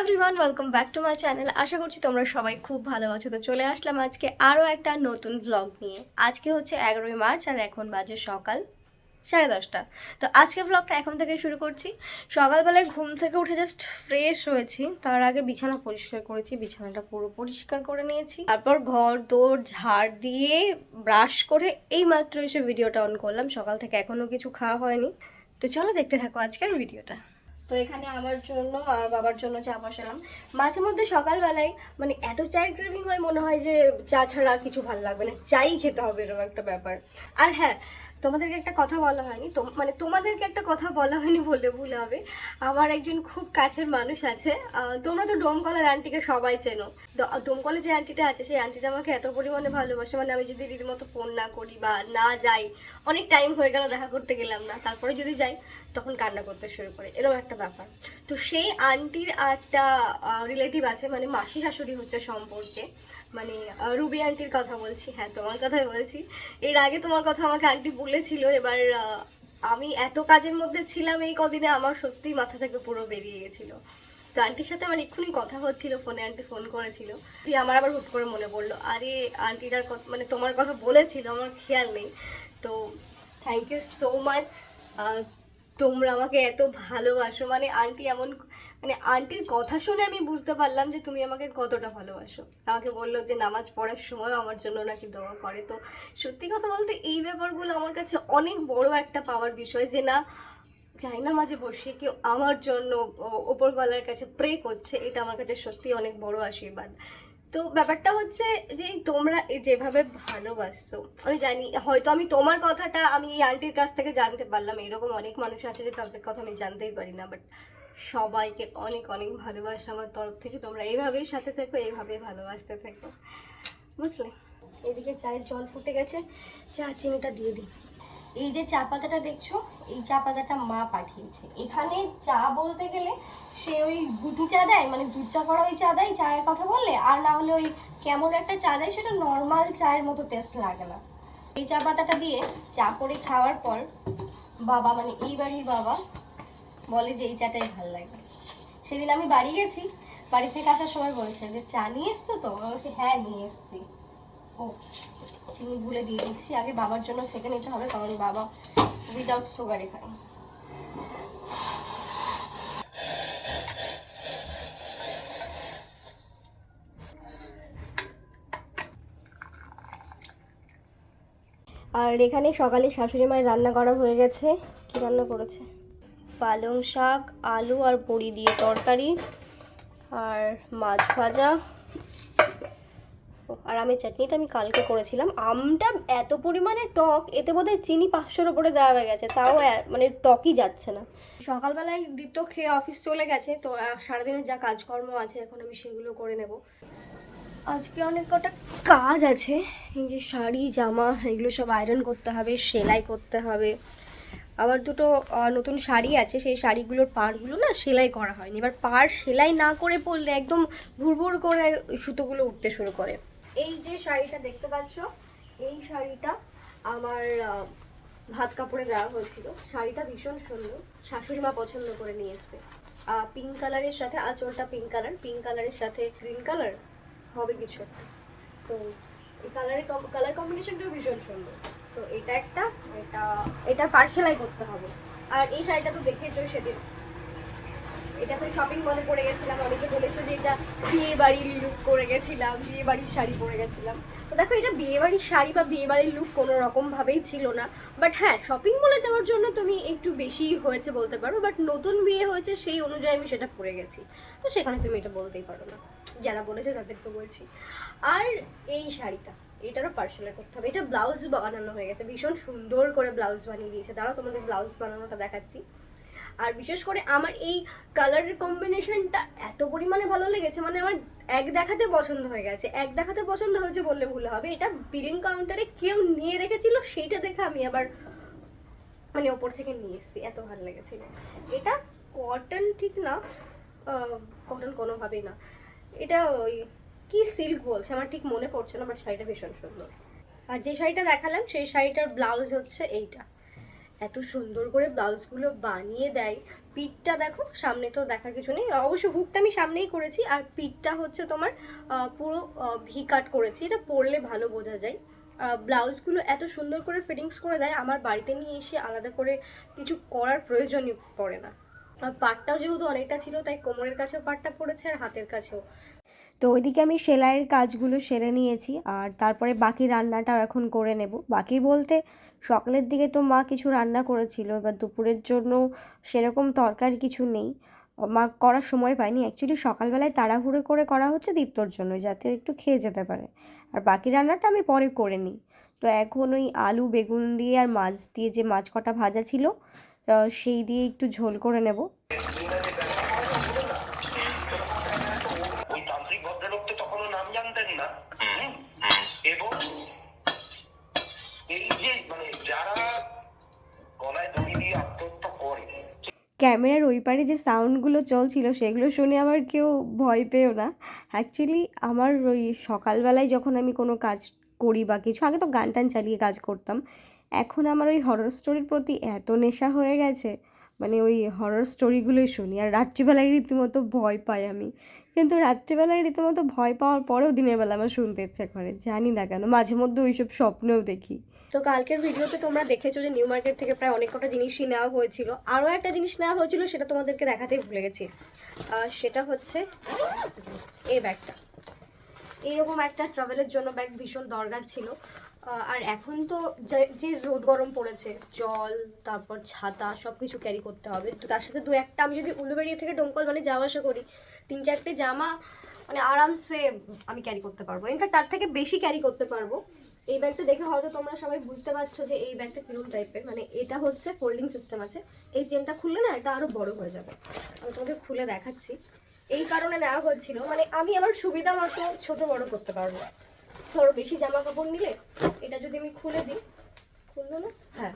Everyone welcome back to my channel আশা করছি তোমরা সবাই খুব ভালো আছো। তো চলে আসলাম আজকে আরও একটা নতুন ব্লগ নিয়ে। আজকে হচ্ছে এগারোই মার্চ আর এখন বাজে সকাল সাড়ে দশটা। তো আজকের ব্লগটা এখন থেকে শুরু করছি। সকালবেলায় ঘুম থেকে উঠে জাস্ট ফ্রেশ হয়েছি। তার আগে বিছানা পরিষ্কার করেছি, বিছানাটা পুরো পরিষ্কার করে নিয়েছি। তারপর ঘর দৌড় ঝাড় দিয়ে ব্রাশ করে এই মাত্র এসে ভিডিওটা অন করলাম। সকাল থেকে এখনও কিছু খাওয়া হয়নি। তো চলো দেখতে থাকো আজকের ভিডিওটা তো এখানে আমার জন্য আর বাবার জন্য চা বসালাম মাঝে মধ্যে সকালবেলায় মানে এত চায়ের ক্রেভিং হয় মনে হয় যে চা ছাড়া কিছু ভালো লাগবে না। চাই খেতে হবে এরকম একটা ব্যাপার। আর হ্যাঁ তোমাদেরকে একটা কথা বলা হয়নি। মানে তোমাদেরকে একটা কথা বলা হয়নি বললে ভুল হবে। আমার একজন খুব কাছের মানুষ আছে। তোমরা তো ডোমকলের আন্টিকে সবাই চেনো। ড- ডোমকলে যে আন্টিটা আছে, সেই আন্টিটা আমাকে এত পরিমাণে ভালোবাসে। মানে আমি যদি রীতিমতো ফোন না করি বা না যাই, অনেক টাইম হয়ে গেল দেখা করতে গেলাম না। তারপরে যদি যাই, তখন কান্না করতে শুরু করে। এরকম একটা ব্যাপার। তো সেই আন্টির একটা রিলেটিভ আছে মানে মাসি শাশুড়ি হচ্ছে সম্পর্কে। মানে রুবি আন্টির কথা বলছি হ্যাঁ তোমার কথাই বলছি। এর আগে তোমার কথা আমাকে আন্টি বলেছিল, এবার আমি এত কাজের মধ্যে ছিলাম এই কদিনে, আমার সত্যিই মাথা থেকে পুরো বেরিয়ে গেছিল। তো আন্টির সাথে আমার এক্ষুনি কথা হচ্ছিল, ফোনে আন্টি ফোন করেছিল। দিয়ে আমার আবার হুট করে মনে পড়ল, আরে আন্টিটার মানে তোমার কথা বলেছিল, আমার খেয়াল নেই। তো থ্যাংক ইউ সো মাচ তোমরা আমাকে এত ভালোবাসো। মানে আন্টি এমন মানে আন্টির কথা শুনে আমি বুঝতে পারলাম যে তুমি আমাকে কতটা ভালোবাসো। আমাকে বলল যে নামাজ পড়ার সময় আমার জন্য নাকি দোয়া করে। তো সত্যি কথা বলতে এই ব্যাপারগুলো আমার কাছে অনেক বড় একটা পাওয়ার বিষয় যে না যাই না মাঝে বসে কেউ আমার জন্য ওপরওয়ালার কাছে প্রে করছে। এটা আমার কাছে সত্যি অনেক বড় আশীর্বাদ। তো ব্যাপারটা হচ্ছে যে তোমরা যেভাবে ভালোবাসছো, আমি জানি, হয়তো আমি তোমার কথাটা আমি এই আন্টির কাছ থেকে জানতে পারলাম, এরকম অনেক মানুষ আছে যে তাদের কথা আমি জানতেই পারি না বাট সবাইকে অনেক অনেক ভালোবাসা আমার তরফ থেকে, তোমরা এইভাবেই সাথে থেকো এইভাবেই ভালোবাসতে থেকো, বুঝলে? এদিকে চায়ের জল ফুটে গেছে, চা, চিনিটা দিয়ে দিই। এই যে চা পাতাটা দেখছ, এই চা পাতাটা মা পাঠিয়েছে। এখানে চা বলতে গেলে সে ওই গুটি চা দেয় মানে দুধ চা করা ওই চা দেয়, চায়ের কথা বললে, আর না হলে ওই কেমন একটা চা দেয়, সেটা নর্মাল চায়ের মতো টেস্ট লাগে না। এই চা পাতাটা দিয়ে চা করে খাওয়ার পর বাবা মানে এই বাড়ির বাবা, বলে যে এই চাটাই ভালো লাগে। সেদিন আমি বাড়ি গেছি, বাড়ি থেকে আসার সময় বলছে যে, চা নিয়ে এসছো তো? আমি বলছি হ্যাঁ নিয়ে এসছি। ও চিনি ভুলে দিয়ে দিচ্ছি। আগে বাবার জন্য ছেঁকে নিতে হবে, কারণ বাবা উইদাউট সুগারে খায় আর এখানে সকালে শাশুড়ি মায়ের রান্না করা হয়ে গেছে। কি রান্না করেছে? পালং শাক, আলু আর বড়ি দিয়ে তরকারি। আর মাছ ভাজা। আর আমের চাটনিটা আমি কালকে করেছিলাম। আমটা এত পরিমাণে টক, এতে বোধহয় চিনি পাঁচশোর ওপরে দেওয়া হয়ে গেছে, তাও মানে টকই যাচ্ছে না। সকালবেলায় দীপ্ত খেয়ে অফিস চলে গেছে, তো সারাদিনের যা কাজকর্ম আছে, এখন আমি সেগুলো করে নেব। আজকে অনেক কটা কাজ আছে, এই যে শাড়ি, জামা, এগুলো সব আয়রন করতে হবে, সেলাই করতে হবে। আবার দুটো নতুন শাড়ি আছে, সেই শাড়িগুলোর পাড়গুলো না সেলাই করা হয়নি। এবার পাড় সেলাই না করে পরলে একদম ভুরভুর করে সুতোগুলো উঠতে শুরু করে। এই যে শাড়িটা দেখতে পাচ্ছ, এই শাড়িটা আমার ভাত কাপড়ে দেওয়া হয়েছিল। শাড়িটা ভীষণ সুন্দর। শাশুড়ি মা পছন্দ করে নিয়ে এসছে। পিঙ্ক কালারের সাথে আঁচলটা পিঙ্ক কালার পিঙ্ক কালারের সাথে গ্রিন কালার হবে কিছু একটা। তো এই কালারের কালার কম্বিনেশনটাও ভীষণ সুন্দর। তো এটা একটা, এটা এটা পার্সেলাই করতে হবে। আর এই শাড়িটা তো দেখেছ সেদিন। এটা তো শপিং মলে পরে গেছিলাম, অনেকে বলেছ যে এটা বিয়ে বাড়ির লুক করে গেছিলাম বিয়ে বাড়ির শাড়ি পরে গেছিলাম। তো দেখো, এটা বিয়ে বাড়ির শাড়ি বা বিয়ে বাড়ির লুক কোনো রকম ভাবেই ছিল না। বাট হ্যাঁ শপিং মলে যাওয়ার জন্য তুমি একটু বেশি হয়েছে বলতে পারো বাট নতুন বিয়ে হয়েছে সেই অনুযায়ী আমি সেটা পরে গেছি। তো সেখানে তুমি এটা বলতেই পারো না, যারা বলেছে তাদেরকে বলছি। আর এই শাড়িটা, এটারও পার্সেলে করতে হবে। এটা ব্লাউজ বানানো হয়ে গেছে, ভীষণ সুন্দর করে ব্লাউজ বানিয়ে দিয়েছে। দাঁড়াও, তোমাদের ব্লাউজ বানানোটা দেখাচ্ছি। আর বিশেষ করে আমার এই কালারের কম্বিনেশনটা এত পরিমাণে ভালো লেগেছে মানে আমার এক দেখাতে পছন্দ হয়ে গেছে। এক দেখাতে পছন্দ হয়েছে বললে ভুল হবে। এটা বিলিং কাউন্টারে কেউ নিয়ে রেখেছিল, সেইটা দেখে আমি আবার মানে ওপর থেকে নিয়ে এসেছি। এত ভালো লেগেছিল। এটা কটন ঠিক না কটন কোনোভাবেই না। এটা ওই কি সিল্ক বলছে? আমার ঠিক মনে পড়ছে না বাট শাড়িটা ভীষণ সুন্দর। আর যে শাড়িটা দেখালাম, সেই শাড়িটার ব্লাউজ হচ্ছে এইটা। এত সুন্দর করে ব্লাউজগুলো বানিয়ে দেয়। পিঠটা দেখো, সামনে তো দেখার কিছু নেই। অবশ্য হুকটা আমি সামনেই করেছি, আর পিঠটা হচ্ছে তোমার পুরো ভি কাট করেছি। এটা পরলে ভালো বোঝা যায়। ব্লাউজগুলো এত সুন্দর করে ফিটিংস করে দেয়, আমার বাড়িতে নিয়ে এসে আলাদা করে কিছু করার প্রয়োজনই পড়ে না। আর পাটটাও যেহেতু অনেকটা ছিল, তাই কোমরের কাছেও পাটটা পড়েছে আর হাতের কাছেও। তো ওইদিকে আমি সেলাইয়ের কাজগুলো সেরে নিয়েছি, আর তারপরে বাকি রান্নাটাও এখন করে নেব। বাকি বলতে সকালের দিকে তো মা কিছু রান্না করেছিল, এবার দুপুরের জন্য সেরকম তরকারি কিছু নেই। মা করার সময় পায়নি অ্যাকচুয়ালি সকালবেলায় তাড়াহুড়ো করে করা হচ্ছে দীপ্তর জন্য, যাতে একটু খেয়ে যেতে পারে। আর বাকি রান্নাটা আমি পরে করে নিই। তো এখন ওই আলু, বেগুন দিয়ে আর মাছ দিয়ে যে মাছ কটা ভাজা ছিল সেই দিয়ে একটু ঝোল করে নেব। ক্যামেরার ওই পারে যে সাউন্ডগুলো চলছিল, সেগুলো শুনে আমার কেউ ভয় পেও না। অ্যাকচুয়ালি আমার ওই সকালবেলায় যখন আমি কোনো কাজ করি বা কিছু, আগে তো গান টান চালিয়ে কাজ করতাম, এখন আমার ওই হরর স্টোরির প্রতি এত নেশা হয়ে গেছে মানে ওই হরর স্টোরিগুলোই শুনি। আর রাত্রিবেলায় রীতিমতো ভয় পাই আমি। কিন্তু রাত্রিবেলায় রীতিমতো ভয় পাওয়ার পরেও দিনের বেলা আমার শুনতে ইচ্ছে করে। জানি না কেন মাঝে মধ্যে ওইসব স্বপ্নেও দেখি। তো কালকের ভিডিওতে তোমরা দেখেছ যে নিউ মার্কেট থেকে প্রায় অনেক কটা জিনিসই নেওয়া হয়েছিল। আরও একটা জিনিস নেওয়া হয়েছিল, সেটা তোমাদেরকে দেখাতেই ভুলে গেছি। সেটা হচ্ছে এই ব্যাগটা। এইরকম একটা ট্রাভেলের জন্য ব্যাগ ভীষণ দরকার ছিল। আর এখন তো যে- রোদ গরম পড়েছে, জল, তারপর ছাতা সব কিছু ক্যারি করতে হবে। তো তার সাথে দু একটা, আমি যদি উলুবেড়িয়া থেকে ডোমকল মানে যাওয়া আসা করি, তিন চারটে জামা মানে আরামসে আমি ক্যারি করতে পারব। ইনফ্যাক্ট তার থেকে বেশি ক্যারি করতে পারব। এই ব্যাগটা দেখে হয়তো তোমরা সবাই বুঝতে পারছ যে এই ব্যাগটা কীরকম টাইপের। মানে এটা হচ্ছে ফোল্ডিং সিস্টেম আছে। এই চেনটা খুললে না এটা আরও বড় হয়ে যাবে। আমি তোমাকে খুলে দেখাচ্ছি। এই কারণে নেওয়া হচ্ছিল মানে আমি আমার সুবিধা মতো ছোট বড় করতে পারব ধরো বেশি জামা কাপড় নিলে এটা যদি আমি খুলে দিই, খুললো না? হ্যাঁ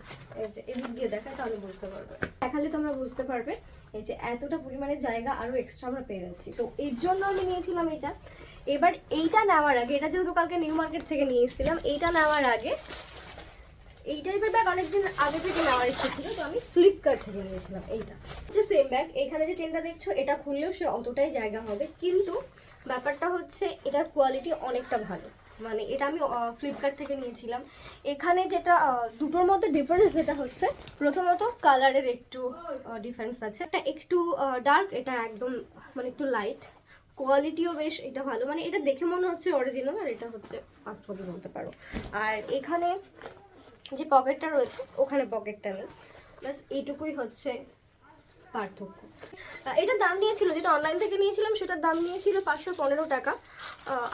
এদিক দিয়ে দেখায় তাহলে বুঝতে পারবে। দেখালে তোমরা বুঝতে পারবে। এই যে এতটা পরিমাণে জায়গা আরও এক্সট্রা আমরা পেয়ে যাচ্ছি। তো এর জন্য আমি নিয়েছিলাম এটা। এবার এইটা নেওয়ার আগে, এটা যেহেতু কালকে নিউ মার্কেট থেকে নিয়ে এসেছিলাম, এইটা নেওয়ার আগে, এই টাইপের ব্যাগ অনেকদিন আগে থেকে নেওয়ার ইচ্ছে ছিল, তো আমি ফ্লিপকার্ট থেকে নিয়েছিলাম এইটা। যে সেম ব্যাগ এখানে যে চেনটা দেখছ, এটা খুললেও সে অতটাই জায়গা হবে, কিন্তু ব্যাপারটা হচ্ছে এটার কোয়ালিটি অনেকটা ভালো। মানে এটা আমি ফ্লিপকার্ট থেকে নিয়েছিলাম। এখানে যেটা দুটোর মধ্যে ডিফারেন্স যেটা হচ্ছে, প্রথমত কালারের একটু ডিফারেন্স আছে। এটা একটু ডার্ক এটা একদম মানে একটু লাইট কোয়ালিটিও বেশ এটা ভালো। মানে এটা দেখে মনে হচ্ছে অরিজিনাল আর এটা হচ্ছে ফার্স্ট কপি বলতে পারো। আর এখানে যে পকেটটা রয়েছে, ওখানে পকেটটা নেই। ব্যাস, এইটুকুই হচ্ছে পার্থক্য। এটার দাম নিয়েছিল, যেটা অনলাইন থেকে নিয়েছিলাম, সেটার দাম নিয়েছিল পাঁচশো পনেরো টাকা।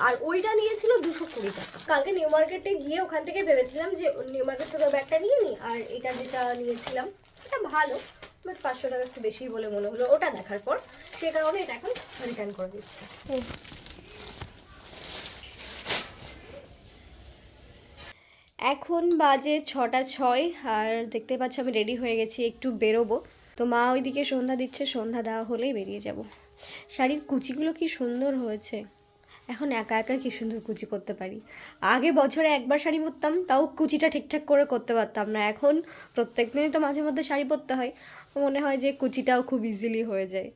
আর ওইটা নিয়েছিল দুশো কুড়ি টাকা। কালকে নিউ মার্কেটে গিয়ে ওখান থেকে ভেবেছিলাম যে নিউ মার্কেট থেকে ব্যাগটা নিয়ে নিই আর এটা যেটা নিয়েছিলাম, এটা ভালো। বাট পাঁচশো টাকা একটু বেশি বলে মনে হলো ওটা দেখার পর, সে কারণে এটা এখন রিটার্ন করে দিচ্ছি। এখন বাজে ছটা ছয়, আর দেখতে পাচ্ছ আমি রেডি হয়ে গেছি, একটু বেরোবো। তো মা ওইদিকে সন্ধ্যা দিচ্ছে, সন্ধ্যা দেওয়া হলেই বেরিয়ে যাব। শাড়ির কুচিগুলো কি সুন্দর হয়েছে। এখন একা একা কি সুন্দর কুচি করতে পারি। আগে বছরে একবার শাড়ি পরতাম, তাও কুচিটা ঠিকঠাক করে করতে পারতাম না। এখন প্রত্যেক দিনই তো মাঝে মধ্যে শাড়ি পরতে হয়। মনে হয় যে কুচিটাও খুব ইজিলি হয়ে যায়।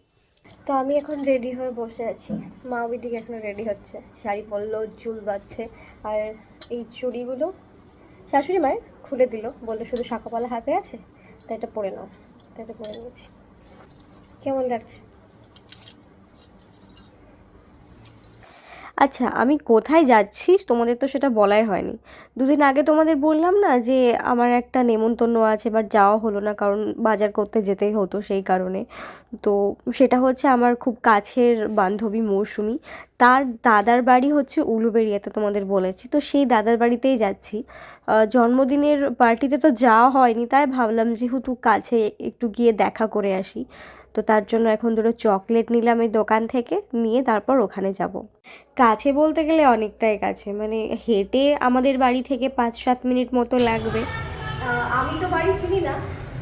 তো আমি এখন রেডি হয়ে বসে আছি। মা ওইদিকে এখন রেডি হচ্ছে। শাড়ি পরলো, চুল বাঁধছে আর এই চুড়িগুলো শাশুড়ি মায়ের খুলে দিল। বলল শুধু শাঁকাপালা হাতে আছে, তাই এটা পরে নাও। তাই এটা পরে নিয়েছি। কেমন লাগছে? আচ্ছা আমি কোথায় যাচ্ছি? তোমাদের তো সেটা বলাই হয়নি। দুদিন আগে তোমাদের বললাম না যে, আমার একটা নেমন্তন্ন আছে বাট যাওয়া হলো না, কারণ বাজার করতে যেতেই হতো সেই কারণে। তো সেটা হচ্ছে আমার খুব কাছের বান্ধবী মৌসুমি। তার দাদার বাড়ি হচ্ছে উলুবেড়িয়াতে তোমাদের বলেছি। তো সেই দাদার বাড়িতেই যাচ্ছি। জন্মদিনের পার্টিতে তো যাওয়া হয়নি, তাই ভাবলাম যেহেতু কাছে একটু গিয়ে দেখা করে আসি। তো তার জন্য এখন দুটো চকলেট নিলাম এই দোকান থেকে, নিয়ে তারপর ওখানে যাব। কাছে বলতে গেলে অনেকটাই কাছে মানে হেঁটে আমাদের বাড়ি থেকে পাঁচ সাত মিনিট মতো লাগবে। আমি তো বাড়ি চিনি না,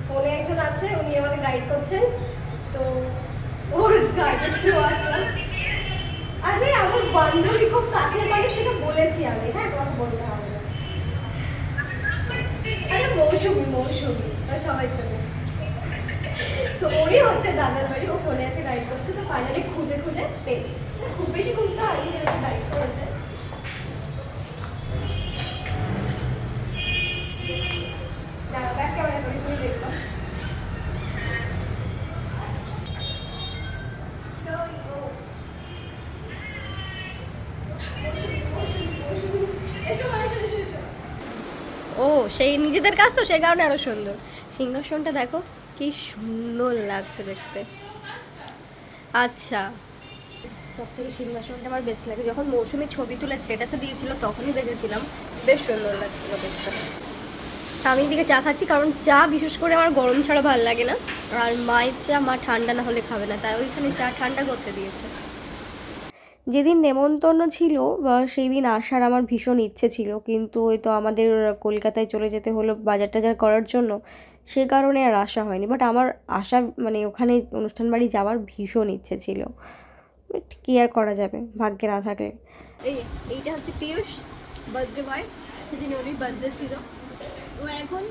ফোনে একজন আছে, উনি আমাকে গাইড করছেন, তো ওর গাইডের থ্রু আসলাম। আরে, আমার বান্ধবী খুব কাছের মানুষ, সেটা বলেছি আমি হ্যাঁ তোমাকে বলতে হবে আরে, মৌসুমি মৌসুমি সবাই চলে তো ওরই হচ্ছে দাদার বাড়ি, ও ফোনে আছে গাইড করছে, তো ফাইনালি খুঁজে খুঁজে পেয়েছি। খুব বেশি খুঁজতে হয়নি যেরকম গাইড করেছে। ও, সেই নিজেদের কাজ তো সেই কারণে আরও সুন্দর। সিংহাসনটা দেখো। কি সুন্দর লাগছে দেখতে। আচ্ছা। সব থেকে সিংহাসনটা আমার বেস্ট লাগে। যখন মৌসুমি ছবি তুলে স্ট্যাটাসে দিয়েছিল, তখনই দেখেছিলাম। বেশ সুন্দর লাগছিল দেখতে। আমি এদিকে চা খাচ্ছি, কারণ চা বিশেষ করে আমার গরম ছাড়া ভালো লাগে না। আর মায়ের চা মা ঠান্ডা না হলে খাবে না, তাই ওইখানে চা ঠান্ডা করতে দিয়েছে। যেদিন নেমন্তন্ন ছিল সেই দিন আসার আমার ভীষণ ইচ্ছে ছিল। কিন্তু ওই তো আমাদের কলকাতায় চলে যেতে হলো বাজার টাজার করার জন্য। সে কারণে আর আসা হয়নি। বাট আমার আসা মানে ওখানে অনুষ্ঠান বাড়ি যাওয়ার ভীষণ ইচ্ছে ছিল। বাট কী আর করা যাবে? ভাগ্যে না থাকলে। এই এইটা হচ্ছে পিয়ুষ বার্থডে বয় সেদিন ওরই বার্থডে ছিল। ও এখন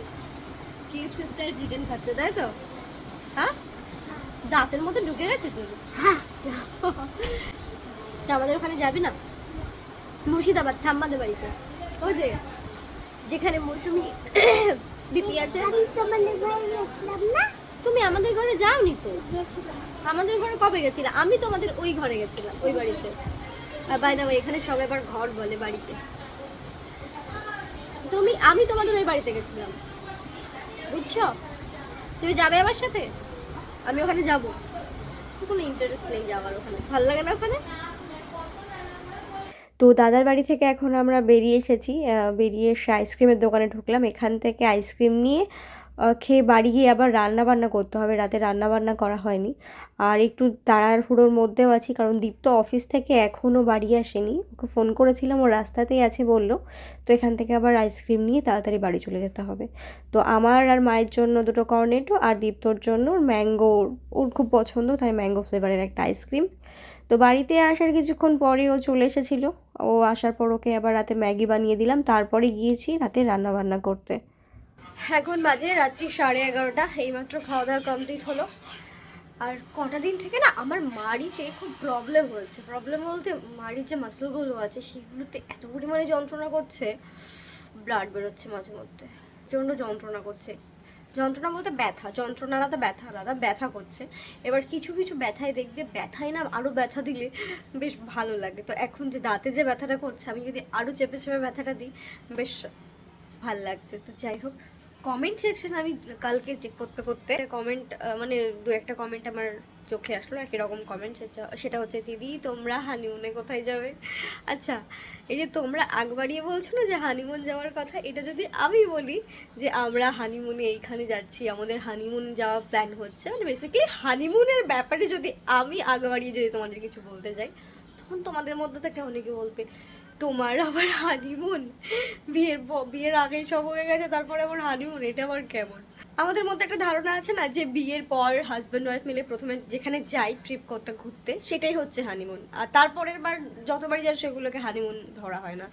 কেএফসি স্টাইল চিকেন খাচ্ছে তাই তো? হ্যাঁ? দাঁতের মধ্যে ঢুকে গেছে তো? হ্যাঁ। আমাদের ওখানে যাবি না? মুর্শিদাবাদ ঠাম্মাদের বাড়িতে। ও যে যেখানে মৌসুমি বিপি আছে। তুমি আমাদের ঘরে যাওনি তো? আমাদের ঘরে কবে গেছিলে? আমি তোমাদের ওই ঘরে গেছিলাম ওই বাড়িতে। আর বাই দা এখানে সবাই আবার ঘর বলে বাড়িতে। তুমি আমি তোমাদের ওই বাড়িতে গেছিলাম। বুঝছ? তুমি যাবে আমার সাথে? আমি ওখানে যাব। কোনো ইন্টারেস্ট নেই যাওয়ার ওখানে। ভালো লাগে না ওখানে? তো দাদার বাড়ি থেকে এখন আমরা বেরিয়ে এসেছি। বেরিয়ে এসে আইসক্রিমের দোকানে ঢুকলাম। এখান থেকে আইসক্রিম নিয়ে খেয়ে বাড়ি গিয়ে আবার রান্না বান্না করতে হবে। রাতে রান্না বান্না করা হয়নি। আর একটু তাড়াহুড়োর মধ্যেও আছি, কারণ দীপ্ত অফিস থেকে এখনও বাড়ি আসেনি। ওকে ফোন করেছিলাম, ও রাস্তাতেই আছে বলল। তো এখান থেকে আবার আইসক্রিম নিয়ে তাড়াতাড়ি বাড়ি চলে যেতে হবে। তো আমার আর মায়ের জন্য দুটো কর্নেটো, আর দীপ্তর জন্য ম্যাঙ্গো। ওর খুব পছন্দ, তাই ম্যাঙ্গো ফ্লেভারের একটা আইসক্রিম। তো বাড়িতে আসার কিছুক্ষণ পরে ও চলে এসেছিল। ও আসার পর ওকে আবার রাতে ম্যাগি বানিয়ে দিলাম। তারপরে গিয়েছি রাতে রান্না বান্না করতে। এখন বাজে রাত্রি সাড়ে এগারোটা। এইমাত্র খাওয়া দাওয়া কমপ্লিট হলো। আর কটা দিন থেকে না আমার মাড়িতে খুব প্রবলেম হয়েছে। প্রবলেম বলতে মাড়ির যে মাসেলগুলো আছে, সেগুলোতে এত পরিমাণে যন্ত্রণা করছে ব্লাড বেরোচ্ছে মাঝে মধ্যে প্রচণ্ড যন্ত্রণা করছে। যন্ত্রণা বলতে ব্যথা যন্ত্রণা আলাদা ব্যথা আলাদা ব্যথা করছে। এবার কিছু কিছু ব্যথায় দেখবে ব্যথায় না আরও ব্যথা দিলে বেশ ভালো লাগে। তো এখন যে দাঁতে যে ব্যথাটা করছে, আমি যদি আরও চেপে চেপে ব্যথাটা দিই, বেশ ভালো লাগছে। তো যাই হোক কমেন্ট সেকশন আমি কালকে চেক করতে করতে কমেন্ট মানে দু একটা কমেন্ট আমার চোখে আসলো একই রকম কমেন্ট সেটা হচ্ছে, দিদি, তোমরা হানিমুনে কোথায় যাবে? আচ্ছা এই যে তোমরা আগ বাড়িয়ে বলছো না যে হানিমুন যাওয়ার কথা, এটা যদি আমি বলি যে আমরা হানিমুনে এইখানে যাচ্ছি, আমাদের হানিমুন যাওয়া প্ল্যান হচ্ছে মানে বেসিক্যালি হানিমুনের ব্যাপারে যদি আমি আগ বাড়িয়ে যদি তোমাদের কিছু বলতে যাই, তখন তোমাদের মধ্যে থেকে অনেকে বলবে, তোমার আবার হানিমুন বিয়ের বিয়ের আগেই সব হয়ে গেছে, তারপরে আবার হানিমুন এটা আবার কেমন? আমাদের মধ্যে একটা ধারণা আছে না যে বিয়ের পর হাজব্যান্ড ওয়াইফ মিলে প্রথমে যেখানে যাই ট্রিপ করতে, ঘুরতে, সেটাই হচ্ছে হানিমুন আর তারপরের বার যতবারই যায় সেগুলোকে হানিমুন ধরা হয় না।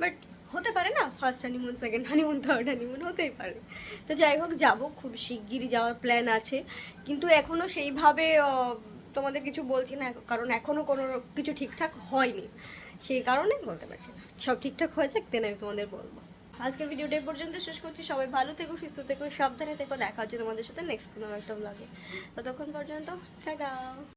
বাট হতে পারে না first honeymoon second honeymoon third honeymoon হতেই পারে। তো যাই হোক, যাব, খুব শিগগিরই যাওয়ার প্ল্যান আছে। কিন্তু এখনও সেইভাবে তোমাদের কিছু বলছি না, কারণ এখনও কোনো কিছু ঠিকঠাক হয়নি। সেই কারণে বলতে পারছি না। সব ঠিকঠাক হয়েছে দেন আমি তোমাদের বলব। আজকের ভিডিওটা এই পর্যন্ত শেষ করছি। সবাই ভালো থেকো, সুস্থ থেকো, সাবধানে থেকো। দেখা হচ্ছে তোমাদের সাথে নেক্সট কোনো একটা ব্লগে ততক্ষণ পর্যন্ত, টাটা।